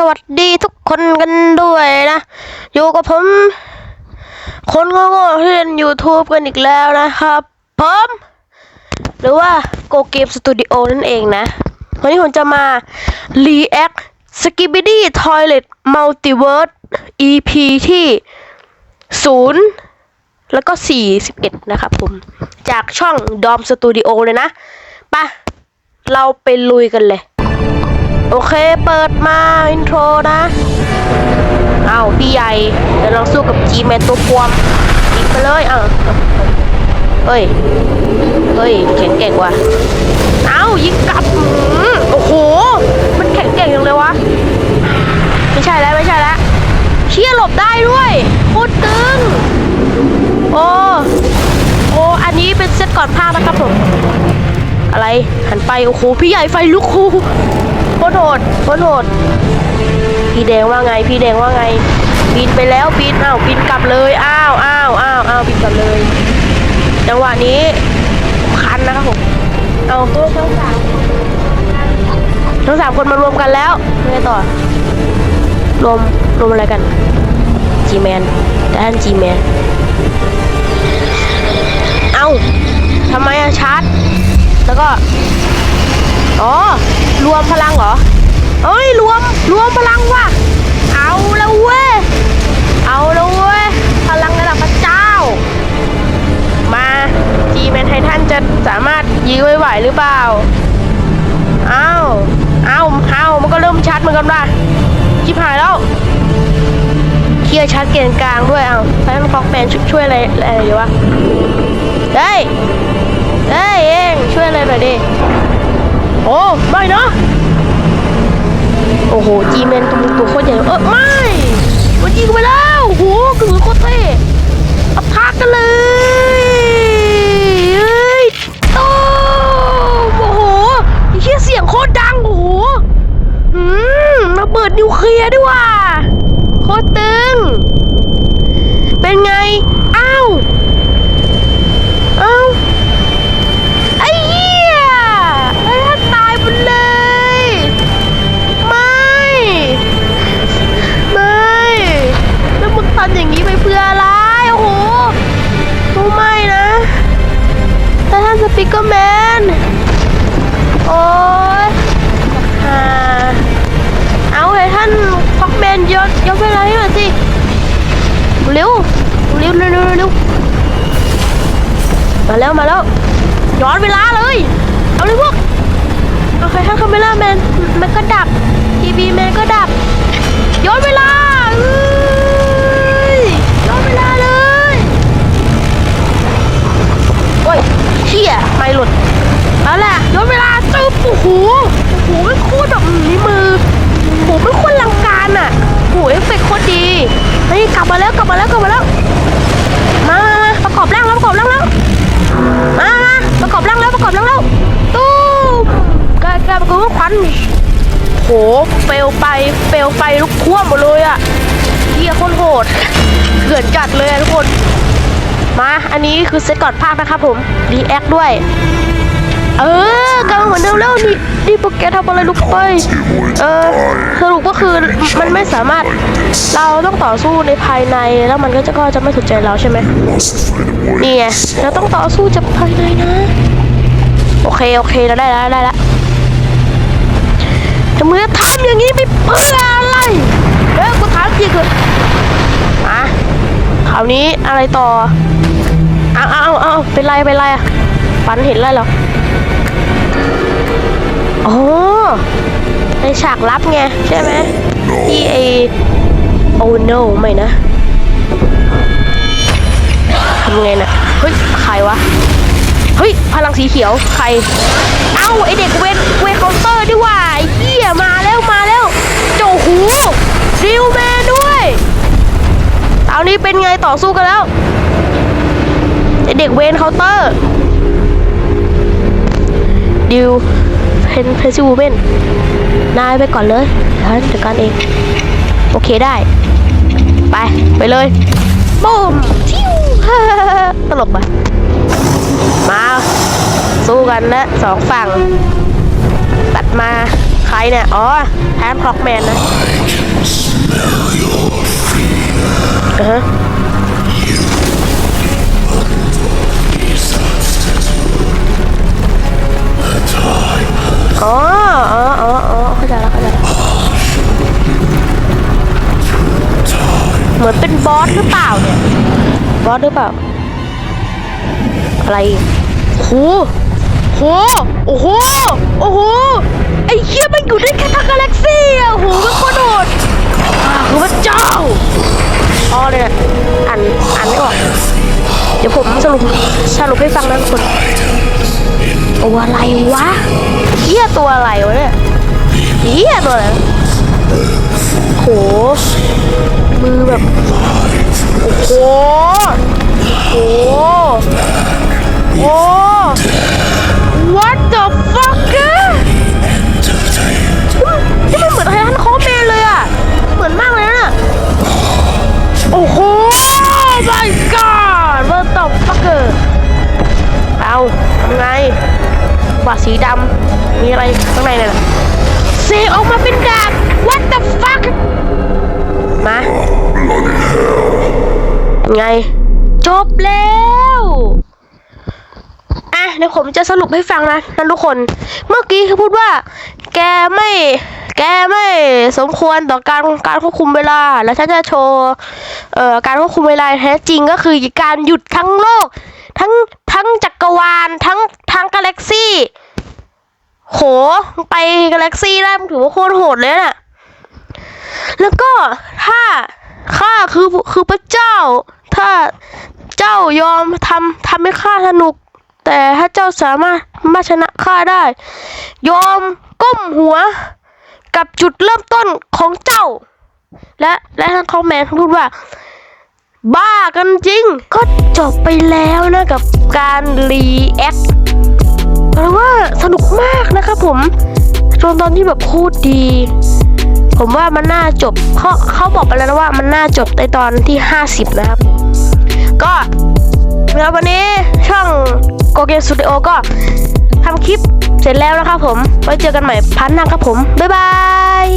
สวัสดีทุกคนกันด้วยนะ อยู่กับผม คนโง่ๆที่เล่น YouTube กันอีกแล้วนะครับผมหรือว่า Go Game Studio นั่นเองนะ วันนี้ผมจะมา React Skibidi Toilet Multiverse EP ที่ 0 แล้วก็ 41 นะครับผม จากช่อง Dom Studio เลยนะไปะเราไปลุยกันเลย โอเคเปิดมาอินโทรนะเอาวพี่ใหญ่เดี๋ยวลองสู้กับจีแมนตัวปวมยิงไปเลยเอ้าเฮ้ยเฮ้ยแข็งเก่งว่ะเอายิงกลับโอ้โห มันแข็งเก่งจังเลยวะไม่ใช่แล้วไม่ใช่แล้วเชี่ยหลบได้ด้วยโคตรตึงโอ้โอ้อันนี้เป็นเซตก่อนภาคนะครับผมอะไรหันไปโอ้โหพี่ใหญ่ไฟลุกคู ตรโหดโคตรโหดพี่แดงว่าไง พี่แดงว่าไงบินไปแล้วบินอ้าวบินกลับเลยอ้าวอ้าวอ้าวอ้าวบินกลับเลย จังหวะนี้คันนะครับผมเอาตัวทั้งสามทั้งสามคนมารวมกันแล้วไงต่อรวมรวมอะไรกันจีแมนด้านจีแมนเอาทำไมอะชาร์จ แล้วก็ อ๋อ รวมพลังเหรอ เอ้ยรวมรวมพลังว่ะ เอาแล้วเว้ย เอาแล้วเว้ย พลังระดับพระเจ้า มาจีแมนไททันจะสามารถยิงไว้ไหวหรือเปล่า เอาวอ้าวอ้ามันก็เริ่มชัดเหมือนกันว่ะชิบหายแล้วเคลียร์ชัดเกณฑ์กลางด้วยเอาไททันคอกแมนช่วยอะไรอะไรดีวะเฮ้ยเฮ้ยเองช่วยอะไรหน่อยดิ โอ้ไม่นะ โอ้โหจีเมนตัวตัวโคตรใหญ่เออไม่มันยิงไปแล้วโอ้โหกระสุนโคตรเท่ ไปเพื่ออะไร โอ้โหโอ้ไม่นะแต่ท่านสปิกเกอร์แมน โอ้ยอ่าเอาให้ท่านฟ็อกแมนยศยศเวลาให้หน่อยสิ เร็ว เร็วเร็วเร็วเร็วมาแล้วมาแล้ว ย้อนเวลาเลย เอาเลยพวกโอเคถ้านคาเมล่าแมนมันก็ดับ ทีวีแมนก็ดับ ย้อนเวลา มาแล้วกลับมาแล้วกลับมาแล้วมามามาประกอบร่างแล้วประกอบร่างแล้ว มามาประกอบร่างแล้วประกอบร่างแล้ว ตู้กลายกลายเป็นว่าควันโหเปลวไฟเปลวไฟลุกท่วมหมดเลยอะเฮียโคตรโหดเถื่อนจัดเลยทุกคน มา อันนี้คือเซตก่อนภาคนะครับผม รีแอคด้วย เออกำลังเหมือนเดิมแล้วนี่นี่พวกแกทำอะไรลูกไป เออสรุปก็คือมันไม่สามารถเราต้องต่อสู้ในภายในแล้วมันก็จะก็จะไม่สนใจเราใช่ไหมนี่ไงเราต้องต่อสู้จากภายในนะ โอเคโอเคเราได้แล้วได้แล้วจะมือทำอย่างนี้ไปเพื่ออะไรเออกูถามจริงคือมาคราวนี้อะไรต่อเอาเอาเอาเอาเป็นไรเป็นไรอะฝันเห็นไรหรอ โอ้ในฉากลับไงใช่ไหมที่ไอโอ้ no ไม่นะทำไงน่ะเฮ้ยใครวะเฮ้ยพลังสีเขียวใคร เอ้าไอเด็กเวนเวนเคาน์เตอร์ดีว่าไอ้เหี้ยมาแล้วมาแล้วโจหูดิวแมนด้วยตอนนี้เป็นไงต่อสู้กันแล้วไอเด็กเวนเคาน์เตอร์ดิว เพนเพซิวูเมนนายไปก่อนเลยเดี๋ยวฉันจัดการเอง โอเคได้ ไป ไปเลยบูมทิวตลกปะมา สู้กันนะสองฝั่ง ตัดมาใครเนี่ย อ๋อแทนคล็อกแมนนะอ่าฮะอ๋อ บอสหรือเปล่าเนี่ย บอสหรือเปล่า อะไรอีกโหโหโอ้โห โอ้โห ไอ้เหี้ยมันอยู่ได้แค่ทั้งกาแล็กซี่อะโหมันโคตรโหดอ่าคือพระเจ้าอ๋อเลยนะอ่านอ่านไม่ออก เดี๋ยวผมสรุปสรุปให้ฟังนะทุกคนตัวอะไรวะเหี้ยตัวอะไรวะเนี่ยเหี้ยตัวอะไรวะ โห มือแบบ โอ้โห โอ้โหโอ้ What the fuck อะนี่มันเหมือนไททันโคแมนเลยอะ เหมือนมากเลยนะโอ้โห my god what the fuck เอาทำไงบาสีดำมีอะไรข้างในเนี่ย เซออกมาเป็นดาบ what the fuck มา ไง จบแล้วอะเดี๋ยวผมจะสรุปให้ฟังนะนั่นทุกคน เมื่อกี้เขาพูดว่า แกไม่ แกไม่สมควรต่อการการควบคุมเวลา แล้วฉันจะโชว์เอ่อการควบคุมเวลาแท้จริงก็คือการหยุดทั้งโลก ทั้งทั้งจักรวาลทั้งทั้งกาแล็กซี่ โหไปกาแล็กซี่ได้มันถือว่าโคตรโหดเลยน่ะ แล้วก็ถ้าข้าคือคือพระเจ้า ถ้าเจ้ายอมทำทำให้ข้าสนุก แต่ถ้าเจ้าสามารถมาชนะข้าได้ ยอมก้มหัวกับจุดเริ่มต้นของเจ้า และและท่านคอมแมนพูดว่า บ้ากันจริง ก็จบไปแล้วนะกับการรีแอค เพราะว่าสนุกมากนะครับผมจนตอนที่แบบพูดดี ผมว่ามันน่าจบเขาเขาบอกไปแล้วนะว่ามันน่าจบในตอนที่ 50 นะครับ ก็แล้ววันนี้ช่องโกเก s สตูดิโอก็ทำคลิปเสร็จแล้วนะครับผม ไว้เจอกันใหม่พันหน้าครับผม บ๊ายบาย